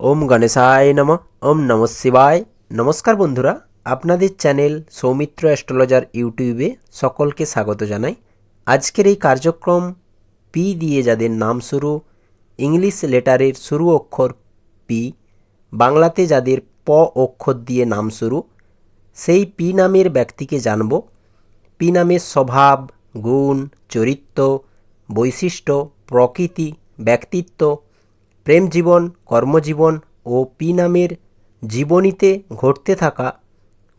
ওম গণেশায় নম, ওম নম শিবায়। নমস্কার বন্ধুরা, আপনাদের চ্যানেল সৌমিত্র অ্যাস্ট্রোলজার ইউটিউবে সকলকে স্বাগত জানাই। আজকের এই কার্যক্রম পি দিয়ে যাদের নাম শুরু, ইংলিশ লেটারের শুরু অক্ষর পি বাংলাতে যাদের প অক্ষর দিয়ে নাম শুরু, সেই পি নামের ব্যক্তিকে জানব। পি নামের স্বভাব, গুণ, চরিত্র, বৈশিষ্ট্য, প্রকৃতি, ব্যক্তিত্ব প্রেম জীবন, কর্মজীবন ও পি নামের জীবনীতে ঘটতে থাকা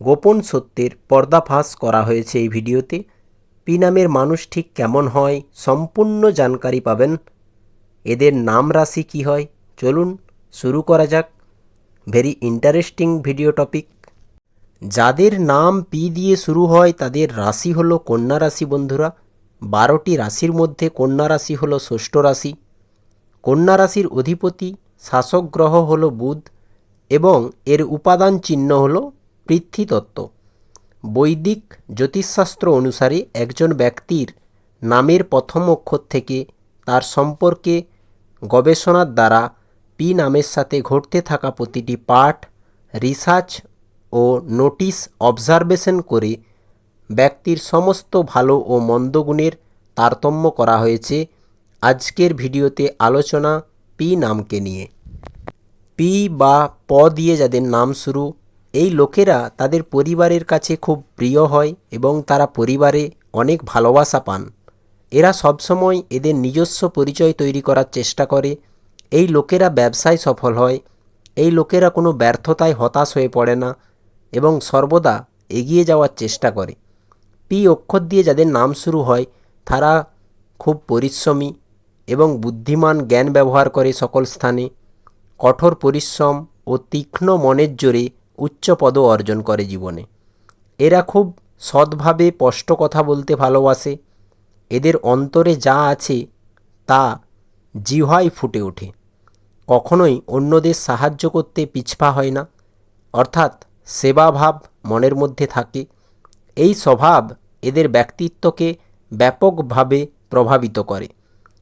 গোপন সত্যের পর্দাফাঁস করা হয়েছে এই ভিডিওতে। পি নামের মানুষ ঠিক কেমন হয় সম্পূর্ণ জানকারি পাবেন। এদের নাম রাশি কী হয়? চলুন শুরু করা যাক। Very interesting video topic. যাদের নাম পি দিয়ে শুরু হয় তাদের রাশি হলো কন্যা রাশি বন্ধুরা। বারোটি রাশির মধ্যে কন্যা রাশি হলো ষষ্ঠ রাশি। কন্যা রাশির অধিপতি, শাসক গ্রহ হল বুধ এবং এর উপাদান চিহ্ন হল পৃথ্বীতত্ত্ব বৈদিক জ্যোতিষশাস্ত্র অনুসারে একজন ব্যক্তির নামের প্রথম অক্ষর থেকে তার সম্পর্কে গবেষণার দ্বারা পি নামের সাথে ঘটতে থাকা প্রতিটি পাঠ, রিসার্চ ও নোটিশ অবজারভেশন করে ব্যক্তির সমস্ত ভালো ও মন্দ গুণের তারতম্য করা হয়েছে আজকের ভিডিওতে আলোচনা পি নামকে নিয়ে। পি বা প দিয়ে যাদের নাম শুরু, এই লোকেরা তাদের পরিবারের কাছে খুব প্রিয় হয় এবং তারা পরিবারে অনেক ভালোবাসা পান। এরা সবসময় এদের নিজস্ব পরিচয় তৈরি করার চেষ্টা করে। এই লোকেরা ব্যবসায় সফল হয়। এই লোকেরা কোনো ব্যর্থতায় হতাশ হয়ে পড়ে না এবং সর্বদা এগিয়ে যাওয়ার চেষ্টা করে। পি অক্ষর দিয়ে যাদের নাম শুরু হয়, তারা খুব পরিশ্রমী এবং বুদ্ধিমান জ্ঞান ব্যবহার করে সকল স্থানে কঠোর পরিশ্রম ও তীক্ষ্ণ মনের জোরে উচ্চ পদ অর্জন করে জীবনে। এরা খুব সৎভাবে স্পষ্ট কথা বলতে ভালোবাসে। এদের অন্তরে যা আছে তা জিহ্বায় ফুটে ওঠে। কখনোই অন্যদের সাহায্য করতে পিছপা হয় না, অর্থাৎ সেবাভাব মনের মধ্যে থাকে। এই স্বভাব এদের ব্যক্তিত্বকে ব্যাপকভাবে প্রভাবিত করে।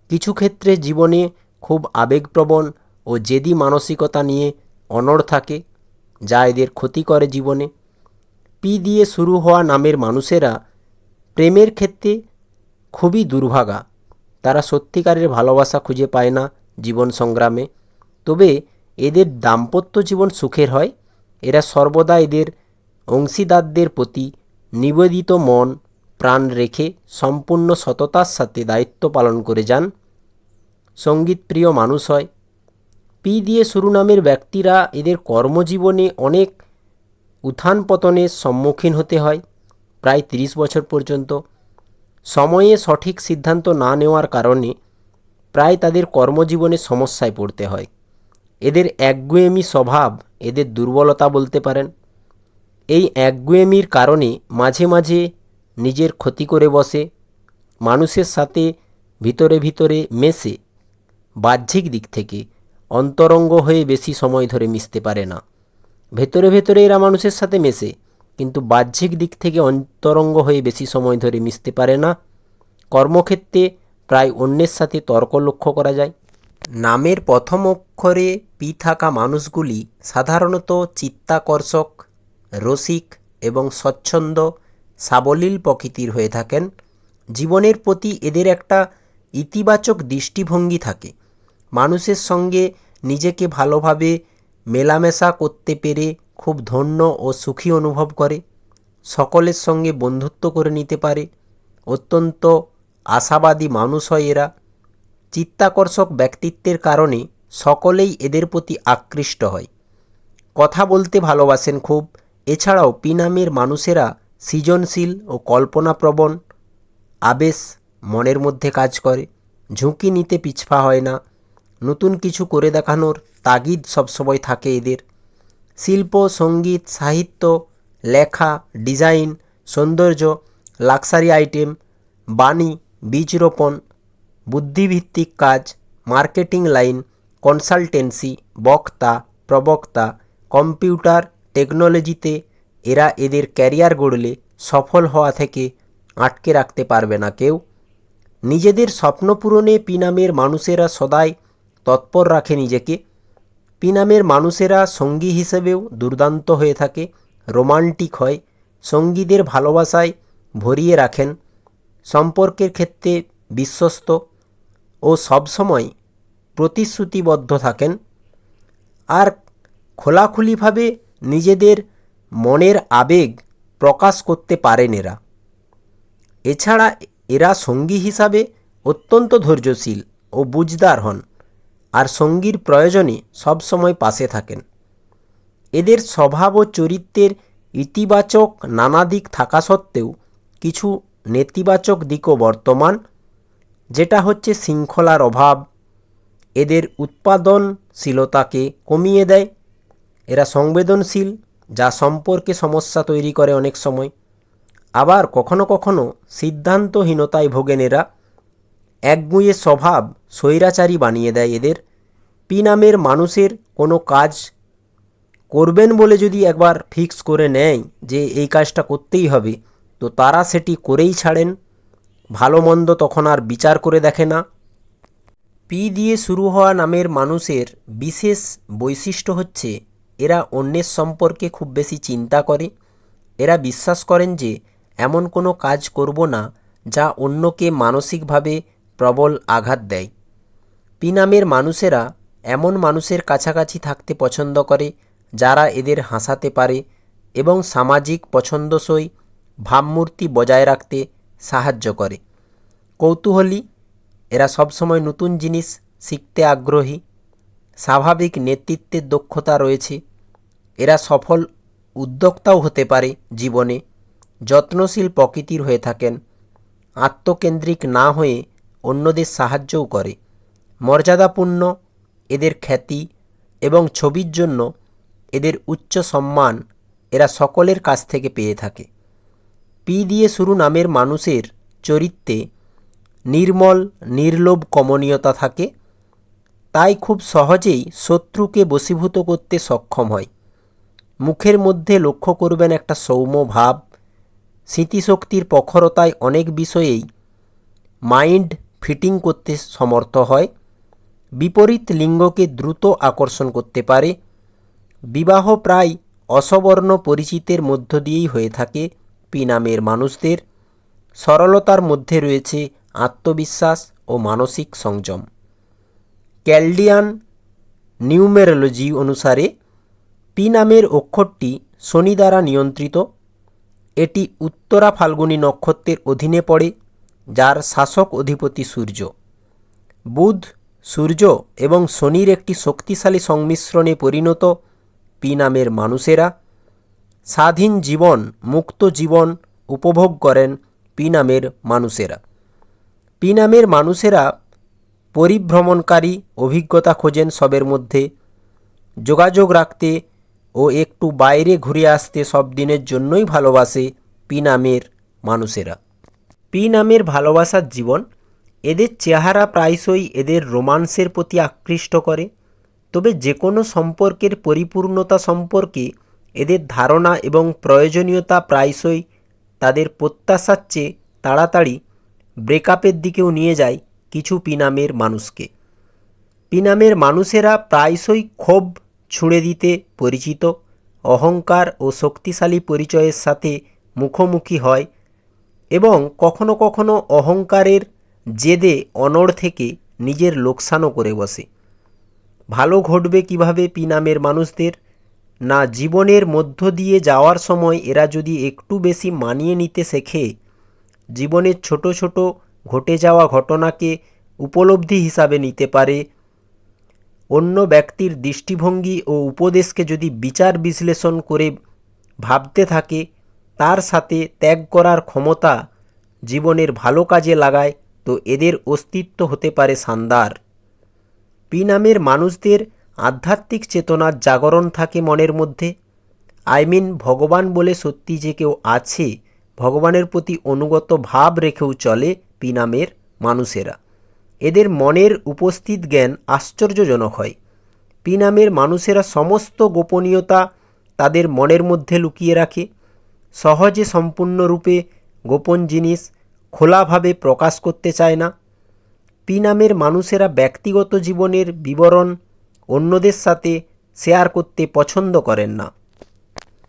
কিছু ক্ষেত্রে জীবনে খুব আবেগপ্রবণ ও জেদি মানসিকতা নিয়ে অনড় থাকে, যা এদের ক্ষতি করে জীবনে। পি দিয়ে শুরু হওয়া নামের মানুষেরা প্রেমের ক্ষেত্রে খুবই দুর্ভাগা। তারা সত্যিকারের ভালোবাসা খুঁজে পায় না জীবন সংগ্রামে। তবে এদের দাম্পত্য জীবন সুখের হয়। এরা সর্বদা এদের অংশীদারদের প্রতি নিবেদিত মন প্রাণ রেখে সম্পূর্ণ সততার সাথে দায়িত্ব পালন করে যান। সঙ্গীতপ্রিয় মানুষ হয়। পি দিয়ে শুরু নামের ব্যক্তিরা এদের কর্মজীবনে অনেক উত্থান পতনের সম্মুখীন হতে হয়, প্রায় তিরিশ বছর পর্যন্ত। সময়ে সঠিক সিদ্ধান্ত না নেওয়ার কারণে প্রায় তাদের কর্মজীবনে সমস্যায় পড়তে হয়। এদের একগুয়েমি স্বভাব এদের দুর্বলতা বলতে পারেন। এই একগুয়েমির কারণে মাঝে মাঝে নিজের ক্ষতি করে বসে, মানুষের সাথে ভিতরে ভিতরে মেশে, বাহ্যিক দিক থেকে অন্তরঙ্গ হয়ে বেশি সময় ধরে মিশতে পারে না। ভেতরে ভেতরে এরা মানুষের সাথে মেশে, কিন্তু বাহ্যিক দিক থেকে অন্তরঙ্গ হয়ে বেশি সময় ধরে মিশতে পারে না। কর্মক্ষেত্রে প্রায় অন্যের সাথে তর্ক লক্ষ্য করা যায়। নামের প্রথম অক্ষরে পি থাকা মানুষগুলি সাধারণত চিত্তাকর্ষক, রসিক এবং স্বচ্ছন্দ সাবলীল প্রকৃতির হয়ে থাকেন। জীবনের প্রতি এদের একটা ইতিবাচক দৃষ্টিভঙ্গি থাকে। মানুষের সঙ্গে নিজেকে ভালোভাবে মেলামেশা করতে পেরে খুব ধন্য ও সুখী অনুভব করে। সকলের সঙ্গে বন্ধুত্ব করে নিতে পারে। অত্যন্ত আশাবাদী মানুষ হয় এরা। চিত্তাকর্ষক ব্যক্তিত্বের কারণে সকলেই এদের প্রতি আকৃষ্ট হয়। কথা বলতে ভালোবাসেন খুব। এছাড়াও পি নামের মানুষেরা সৃজনশীল ও কল্পনাপ্রবণ, আবেশ মনের মধ্যে কাজ করে, ঝুঁকি নিতে পিছপা হয় না, নতুন কিছু করে দেখানোর তাগিদ সবসময় থাকে এদের। শিল্প, সংগীত, সাহিত্য, লেখা, ডিজাইন, সৌন্দর্য, লাক্সারি আইটেম, বাণী বীজ রোপণ বুদ্ধিভিত্তিক কাজ, মার্কেটিং লাইন, কনসালটেন্সি, বক্তা, প্রবক্তা, কম্পিউটার, টেকনোলজিতে এরা এদের ক্যারিয়ার গড়লে সফল হওয়া থেকে আটকে রাখতে পারবে না কেউ। নিজেদের স্বপ্ন পূরণে পি নামের মানুষেরা সদাই তৎপর রাখে নিজেকে। পিনামের মানুষেরা সঙ্গী হিসেবেও দুর্দান্ত হয়ে থাকে, রোমান্টিক হয়, সঙ্গীদের ভালোবাসায় ভরিয়ে রাখেন, সম্পর্কের ক্ষেত্রে বিশ্বস্ত ও সবসময় প্রতিশ্রুতিবদ্ধ থাকেন। আর খোলাখুলিভাবে নিজেদের মনের আবেগ প্রকাশ করতে পারেন এরা। এছাড়া এরা সঙ্গী হিসাবে অত্যন্ত ধৈর্যশীল ও বুঝদার হন আর সঙ্গীর প্রয়োজনে সবসময় পাশে থাকেন। এদের স্বভাব ও চরিত্রের ইতিবাচক নানা দিক থাকা সত্ত্বেও কিছু নেতিবাচক দিকও বর্তমান, যেটা হচ্ছে শৃঙ্খলার অভাব। এদের উৎপাদনশীলতাকে কমিয়ে দেয়। এরা সংবেদনশীল যা সম্পর্কে সমস্যা তৈরি করে অনেক সময়। আবার কখনো কখনো সিদ্ধান্তহীনতায় ভোগেন এরা একগুঁয়ে স্বভাব স্বৈরাচারী বানিয়ে দেয় এদের। পি নামের মানুষের কোনো কাজ করবেন বলে যদি একবার ফিক্স করে নেয় যে এই কাজটা করতেই হবে, তো তারা সেটি করেই ছাড়েন। ভালো মন্দ তখন আর বিচার করে দেখে না। পি দিয়ে শুরু হওয়া নামের মানুষের বিশেষ বৈশিষ্ট্য হচ্ছে এরা অন্যের সম্পর্কে খুব বেশি চিন্তা করে। এরা বিশ্বাস করেন যে এমন কোনো কাজ করব না যা অন্যকে মানসিকভাবে প্রবল আঘাত দেয়। পি নামের মানুষেরা এমন মানুষের কাছাকাছি থাকতে পছন্দ করে যারা এদের হাসাতে পারে এবং সামাজিক পছন্দসই ভাবমূর্তি বজায় রাখতে সাহায্য করে। কৌতূহলী, এরা সবসময় নতুন জিনিস শিখতে আগ্রহী। স্বাভাবিক নেতৃত্বের দক্ষতা রয়েছে। এরা সফল উদ্যোক্তাও হতে পারে জীবনে, যত্নশীল প্রকৃতির হয়ে থাকেন, আত্মকেন্দ্রিক না হয়ে অন্যদের সাহায্যও করে। মর্যাদাপূর্ণ এদের খ্যাতি এবং ছবির জন্য এদের উচ্চ সম্মান এরা সকলের কাছ থেকে পেয়ে থাকে। পি দিয়ে শুরু নামের মানুষের চরিত্রে নির্মল, নির্লোভ কমনীয়তা থাকে, তাই খুব সহজেই শত্রুকে বশীভূত করতে সক্ষম হয়। মুখের মধ্যে লক্ষ্য করবেন একটা সৌম্য ভাব। স্মৃতিশক্তির প্রখরতায় অনেক বিষয়েই মাইন্ড ফিটিং করতে সমর্থ হয়। বিপরীত লিঙ্গকে দ্রুত আকর্ষণ করতে পারে। বিবাহ প্রায় অসবর্ণ পরিচিতের মধ্য দিয়েই হয়ে থাকে পিনামের মানুষদের। সরলতার মধ্যে রয়েছে আত্মবিশ্বাস ও মানসিক সংযম। ক্যালডিয়ান নিউমেরোলজি অনুসারে পি নামের অক্ষরটি শনি দ্বারা নিয়ন্ত্রিত। এটি উত্তরা ফাল্গুনী নক্ষত্রের অধীনে পড়ে, যার শাসক অধিপতি সূর্য। বুধ, সূর্য এবং শনির একটি শক্তিশালী সংমিশ্রণে পরিণত পি নামের মানুষেরা স্বাধীন জীবন, মুক্ত জীবন উপভোগ করেন পি নামের মানুষেরা। পি নামের মানুষেরা পরিভ্রমণকারী অভিজ্ঞতা খোঁজেন সবের মধ্যে। যোগাযোগ রাখতে ও একটু বাইরে ঘুরে আসতে সব দিনের জন্যই ভালোবাসে পি নামের মানুষেরা। পি নামের ভালোবাসার জীবন এদের চেহারা প্রায়শই এদের রোমান্সের প্রতি আকৃষ্ট করে, তবে যে কোনো সম্পর্কের পরিপূর্ণতা সম্পর্কে এদের ধারণা এবং প্রয়োজনীয়তা প্রায়শই তাদের প্রত্যাশার চেয়ে তাড়াতাড়ি ব্রেকআপের দিকেও নিয়ে যায় কিছু পিনামের মানুষকে। পিনামের মানুষেরা প্রায়শই ক্ষোভ ছুঁড়ে দিতে পরিচিত, অহংকার ও শক্তিশালী পরিচয়ের সাথে মুখোমুখি হয় এবং কখনো কখনো অহংকারের জেদে অনড় থেকে নিজের লোকসানও করে বসে। ভালো ঘটবে কীভাবে পি নামের মানুষদের? না জীবনের মধ্য দিয়ে যাওয়ার সময় এরা যদি একটু বেশি মানিয়ে নিতে শেখে, জীবনের ছোট ছোট ঘটে যাওয়া ঘটনাকে উপলব্ধি হিসাবে নিতে পারে অন্য ব্যক্তির দৃষ্টিভঙ্গি ও উপদেশকে যদি বিচার বিশ্লেষণ করে ভাবতে থাকে, তার সাথে ত্যাগ করার ক্ষমতা জীবনের ভালো কাজে লাগায়, তো এদের অস্তিত্ব হতে পারে শানদার। পি নামের মানুষদের আধ্যাত্মিক চেতনার জাগরণ থাকে মনের মধ্যে। আই মিন ভগবান বলে সত্যি যে কেউ আছে, ভগবানের প্রতি অনুগত ভাব রেখেও চলে পি নামের মানুষেরা। এদের মনের উপস্থিত জ্ঞান আশ্চর্যজনক হয়। পি নামের মানুষেরা সমস্ত গোপনীয়তা তাদের মনের মধ্যে লুকিয়ে রাখে। সহজে সম্পূর্ণরূপে গোপন জিনিস খোলাভাবে প্রকাশ করতে চায় না। পি নামের মানুষেরা ব্যক্তিগত জীবনের বিবরণ অন্যদের সাথে শেয়ার করতে পছন্দ করেন না।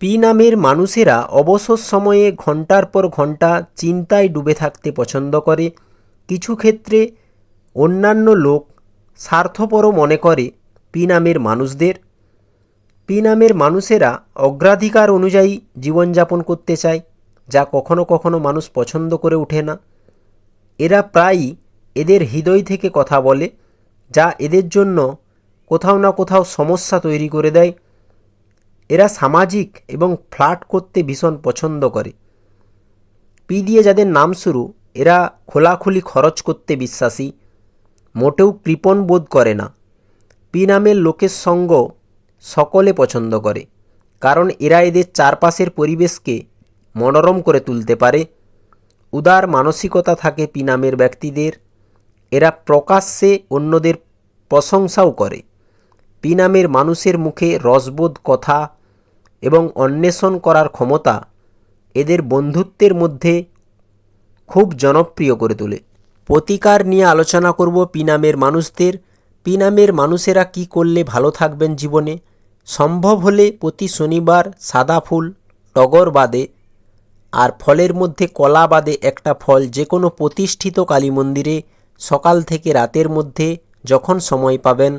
পি নামের মানুষেরা অবসর সময়ে ঘণ্টার পর ঘণ্টা চিন্তায় ডুবে থাকতে পছন্দ করে। কিছু ক্ষেত্রে অন্যান্য লোক স্বার্থপর মনে করে পি নামের মানুষদের। পি নামের মানুষেরা অগ্রাধিকার অনুযায়ী জীবনযাপন করতে চায়, যা কখনো কখনো মানুষ পছন্দ করে ওঠে না। এরা প্রায়ই এদের হৃদয় থেকে কথা বলে, যা এদের জন্য কোথাও না কোথাও সমস্যা তৈরি করে দেয়। এরা সামাজিক এবং ফ্লার্ট করতে ভীষণ পছন্দ করে। পি দিয়ে যাদের নাম শুরু, এরা খোলাখুলি খরচ করতে বিশ্বাসী। মোটেও কৃপণ বোধ করে না। পি নামের লোকের সঙ্গ সকলে পছন্দ করে, কারণ এরা এদের চারপাশের পরিবেশকে মনোরম করে তুলতে পারে। উদার মানসিকতা থাকে পি নামের ব্যক্তিদের, এরা প্রকাশ্যে অন্যদের প্রশংসাও করে। পি নামের মানুষের মুখে রসবোধ কথা এবং অন্বেষণ করার ক্ষমতা এদের বন্ধুত্বের মধ্যে খুব জনপ্রিয় করে তোলে। প্রতিকার নিয়ে আলোচনা করব পিনামের মানুষদের। পিনামের মানুষেরা কি করলে ভালো থাকবেন জীবনে? সম্ভব হলে প্রতি শনিবার সাদা ফুল, টগর বাদে, আর ফলের মধ্যে কলা বাদে একটা ফল যে কোনো প্রতিষ্ঠিত কালী মন্দিরে সকাল থেকে রাতের মধ্যে যখন সময় পাবেন,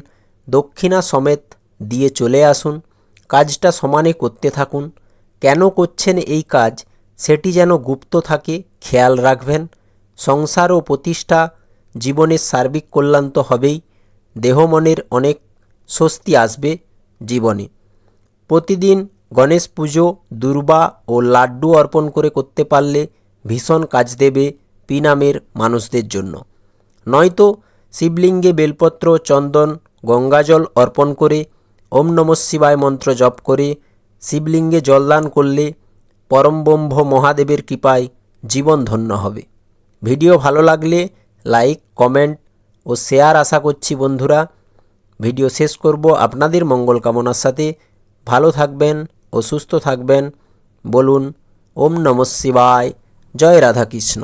দক্ষিণা সমেত দিয়ে চলে আসুন। কাজটা সমানে করতে থাকুন। কেন করছেন এই কাজ? সেটি যেন গুপ্ত থাকে, খেয়াল রাখবেন। সংসার ও প্রতিষ্ঠা জীবনের সার্বিক কল্যাণ তো হবেই, দেহ মনের অনেক স্বস্তি আসবে জীবনে। প্রতিদিন গণেশ পুজো, দুর্বা ও লাড্ডু অর্পণ করে করতে পারলে ভীষণ কাজ দেবে পি নামের মানুষদের জন্য। নয়তো শিবলিঙ্গে বেলপত্র, চন্দন, গঙ্গাজল অর্পণ করে ওম নমঃ শিবায় মন্ত্র জপ করে শিবলিঙ্গে জলদান করলে পরমব্রহ্ম মহাদেবের কৃপায় জীবন ধন্য হবে। ভিডিও ভালো লাগলে লাইক, কমেন্ট ও শেয়ার আশা করছি বন্ধুরা। ভিডিও শেষ করব আপনাদের মঙ্গল কামনার সাথে। ভালো থাকবেন ও সুস্থ থাকবেন। বলুন, ওম নম শিবায়। জয় রাধাকৃষ্ণ।